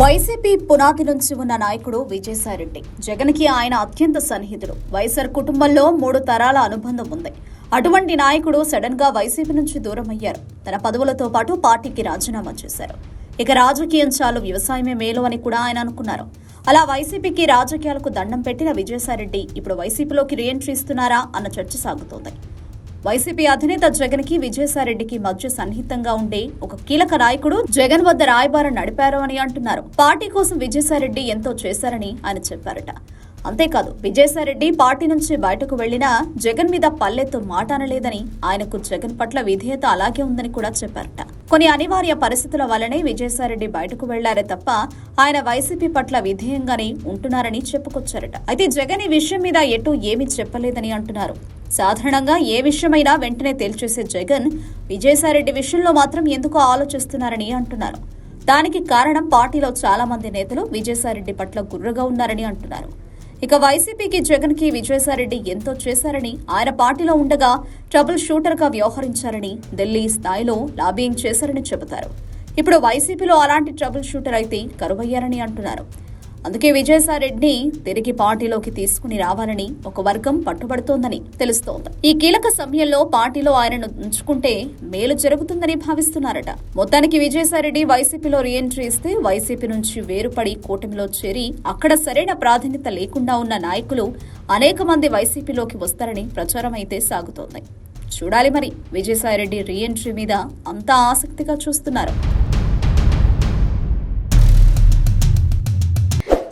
YCP పునాది నుంచి ఉన్న నాయకుడు విజయసాయిరెడ్డి. రెడ్డి జగన్కి ఆయన అత్యంత సన్నిహితుడు. వైఎస్ఆర్ కుటుంబంలో మూడు తరాల అనుబంధం ఉంది. అటువంటి నాయకుడు సడన్గా వైసీపీ నుంచి దూరం అయ్యారు తన పదవులతో పాటు పార్టీకి రాజీనామా చేశారు. ఇక రాజకీయం చాలు వ్యవసాయమే మేలు అని కూడా ఆయన అనుకున్నారు. అలా వైసీపీకి రాజకీయాలకు దండం పెట్టిన విజయసాయిరెడ్డి ఇప్పుడు వైసీపీలోకి రీఎంట్రీ ఇస్తున్నారా అన్న చర్చ సాగుతోంది. వైసీపీ అధినేత జగన్కి విజయసాయిరెడ్డికి మధ్య సన్నిహితంగా ఉండే ఒక కీలక నాయకుడు జగన్ వద్ద రాయబారం నడిపారు అని అంటున్నారు. పార్టీ కోసం విజయసాయిరెడ్డి ఎంతో చేశారని ఆయన చెప్పారట. అంతేకాదు విజయసాయిరెడ్డి పార్టీ నుంచి బయటకు వెళ్ళినా జగన్ మీద పల్లెత్తు మాట అనలేదని ఆయనకు జగన్ పట్ల విధేయత అలాగే ఉందని కూడా చెప్పారట. కొన్ని అనివార్య పరిస్థితుల వల్లనే విజయసాయిరెడ్డి బయటకు వెళ్ళారే తప్ప ఆయన వైసీపీ పట్ల విధేయంగానే ఉంటున్నారని చెప్పుకొచ్చారట. అయితే జగన్ ఈ విషయం మీద ఎటు ఏమీ చెప్పలేదని అంటున్నారు. సాధారణంగా ఏ విషయమైనా వెంటనే తేల్చేసే జగన్ విజయసాయిరెడ్డి విషయంలో మాత్రం ఎందుకు ఆలోచిస్తున్నారని అంటున్నారు. దానికి కారణం పార్టీలో చాలా మంది నేతలు విజయసాయిరెడ్డి పట్ల గుర్రగా ఉన్నారని అంటున్నారు. ఇక వైసీపీకి జగన్కి విజయసాయిరెడ్డి ఎంతో చేశారని ఆయన పార్టీలో ఉండగా ట్రబుల్ షూటర్గా వ్యవహరించారని ఢిల్లీ స్థాయిలో లాబింగ్ చేశారని చెబుతారు. ఇప్పుడు వైసీపీలో అలాంటి ట్రబుల్ షూటర్ అయితే కరువయ్యారని అంటున్నారు. అందుకే విజయసాయిరెడ్డిని తిరిగి పార్టీలోకి తీసుకుని రావాలని ఒక వర్గం పట్టుబడుతోందని తెలుస్తోంది. ఈ కీలక సమయంలో పార్టీలో ఆయనను ఉంచుకుంటే మేలు జరుగుతుందని భావిస్తున్నారట. మొత్తానికి విజయసాయిరెడ్డి వైసీపీలో రీఎంట్రీ ఇస్తే వైసీపీ నుంచి వేరుపడి కూటమిలో చేరి అక్కడ సరైన ప్రాధాన్యత లేకుండా ఉన్న నాయకులు అనేక మంది వైసీపీలోకి వస్తారని ప్రచారం అయితే సాగుతోంది. చూడాలి మరి విజయసాయిరెడ్డి రీఎంట్రీ మీద అంతా ఆసక్తిగా చూస్తున్నారు.